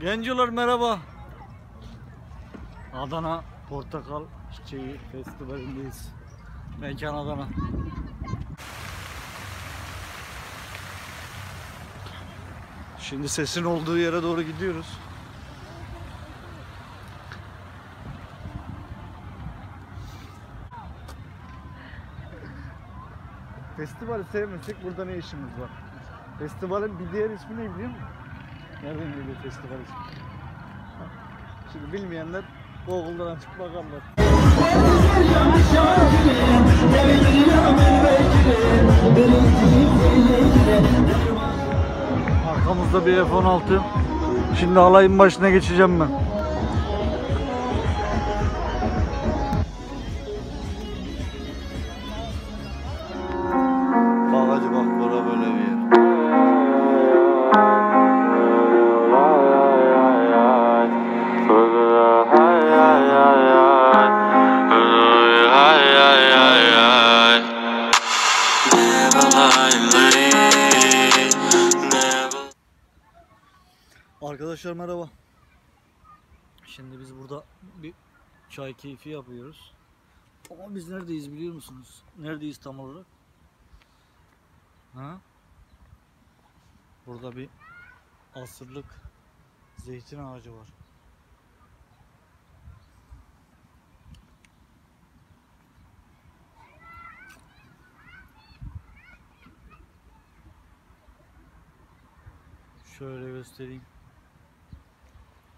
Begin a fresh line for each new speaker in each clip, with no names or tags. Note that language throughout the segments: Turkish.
Gencolar merhaba. Adana Portakal Çiçeği Festivali'ndeyiz. Mekan Adana. Şimdi sesin olduğu yere doğru gidiyoruz. Festivali sevmesek burada ne işimiz var? Festivalin bir diğer ismi ne biliyor musun? Nereden geliyor festival ismi? Şimdi bilmeyenler Google'dan açıp bakarlar. Arkamızda bir F-16. Şimdi alayın başına geçeceğim ben. Arkadaşlar merhaba. Şimdi biz burada bir çay keyfi yapıyoruz. Ama biz neredeyiz biliyor musunuz? Neredeyiz tam olarak? Ha? Burada bir asırlık zeytin ağacı var. Şöyle göstereyim.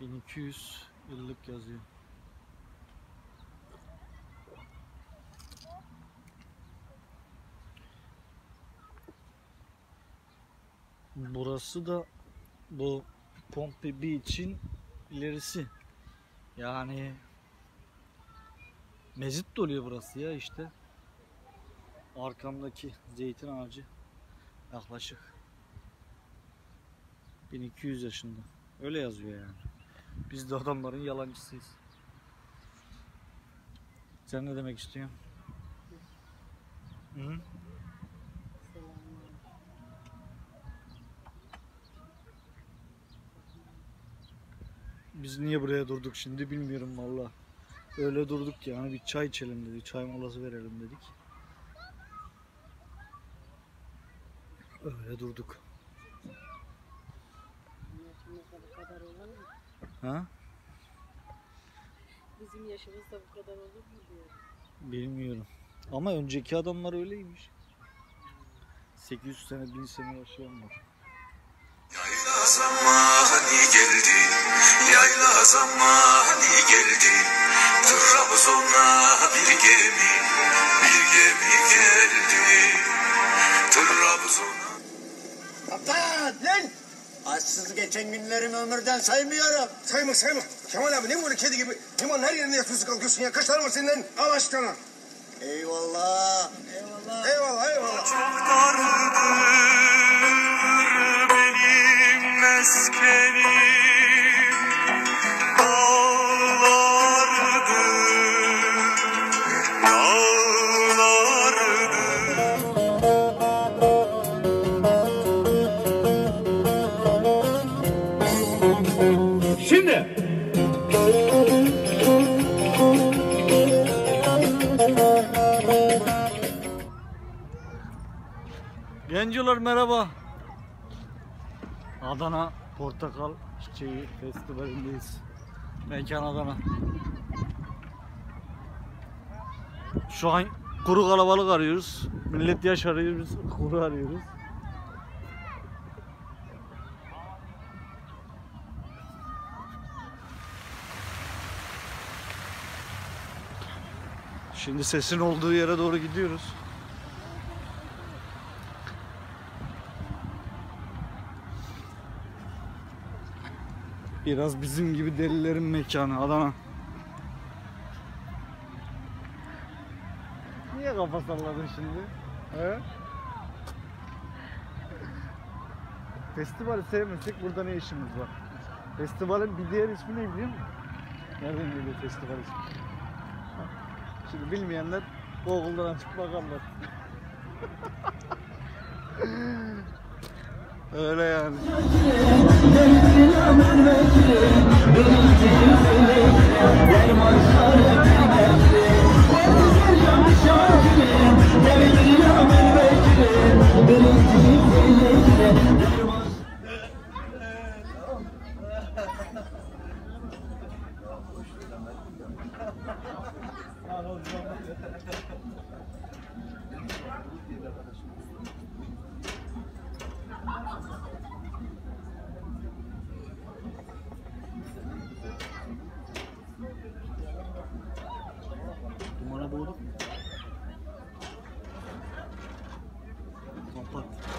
1200 yıllık yazıyor. Burası da bu Pompe Beach'in ilerisi. Yani mezit doluyor burası ya işte. Arkamdaki zeytin ağacı yaklaşık 1200 yaşında. Öyle yazıyor yani. Biz de adamların yalancısıyız. Sen ne demek istiyorsun? Hı? Biz niye buraya durduk şimdi bilmiyorum valla. Öyle durduk yani bir çay içelim dedik. Çay molası verelim dedik. Öyle durduk.
Yaşımızda bu kadar olur mu?
Ha?
Bizim yaşımızda bu kadar olur mu diyor.
Bilmiyorum. Ama önceki adamlar öyleymiş. 800 sene 1000 sene yaşayan var.
Yayla zamanı geldi, yayla zamanı geldi. Trabzon'a bir gemi, bir gemi geldi. Trabzon'a
Kaptan! Lan! Açsız geçen günlerimi ömürden saymıyorum.
Sayma sayma. Kemal abi ne böyle kedi gibi limanın her yerinde yatıyorsun kalkıyorsun ya. Kaç tane var senden? Al aşkına.
Eyvallah. Eyvallah.
Eyvallah eyvallah.
çok
Şimdi
Gencolar merhaba. Adana Portakal Çiçeği Festivali'ndeyiz. Mekan Adana. Şu an kuru kalabalık arıyoruz. Millet yaş arıyor, biz kuru arıyoruz. Şimdi sesin olduğu yere doğru gidiyoruz. Biraz bizim gibi delilerin mekanı Adana. Niye kafa salladın şimdi? He? Festivali sevmesek burada ne işimiz var? Festivalin bir diğer ismi ne biliyor musun? Nereden geliyor festival ismi? Şimdi bilmeyenler Google'dan açıp bakarlar. Öyle yani.
month.